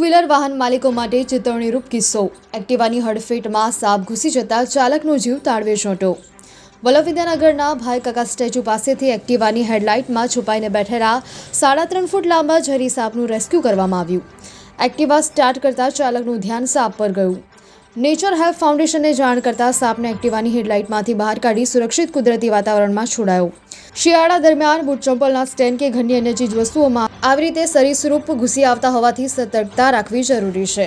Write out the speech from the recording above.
Wheeler વાહન માલિકો માટે ચેતવણીરૂપ કિસ્સો. એક્ટિવાની હડફેટમાં સાપ ઘૂસી જતા ચાલકનો જીવ તાળવે ચોંટ્યો વલ્લભવિદ્યાનગરના ભાઈ કાકા સ્ટેચ્યુ પાસેથી એક્ટિવાની હેડલાઇટમાં છુપાઈને બેઠેલા સાડા ત્રણ ફૂટ લાંબા ઝરી સાપનું રેસ્ક્યુ કરવામાં આવ્યું. એક્ટિવા સ્ટાર્ટ કરતા ચાલકનું ધ્યાન સાપ પર ગયું. નેચર હેલ્પ ફાઉન્ડેશનને જાણ કરતા સાપને એક્ટિવાની હેડલાઇટમાંથી બહાર કાઢી સુરક્ષિત કુદરતી વાતાવરણમાં છોડાયો. શિયાળા દરમિયાન બૂટ ચંપલના સ્ટેન્ડ કે ઘરની અન્ય ચીજ વસ્તુઓમાં આવી રીતે સરીસૃપ ઘૂસી આવતા હોવાથી સતર્કતા રાખવી જરૂરી છે.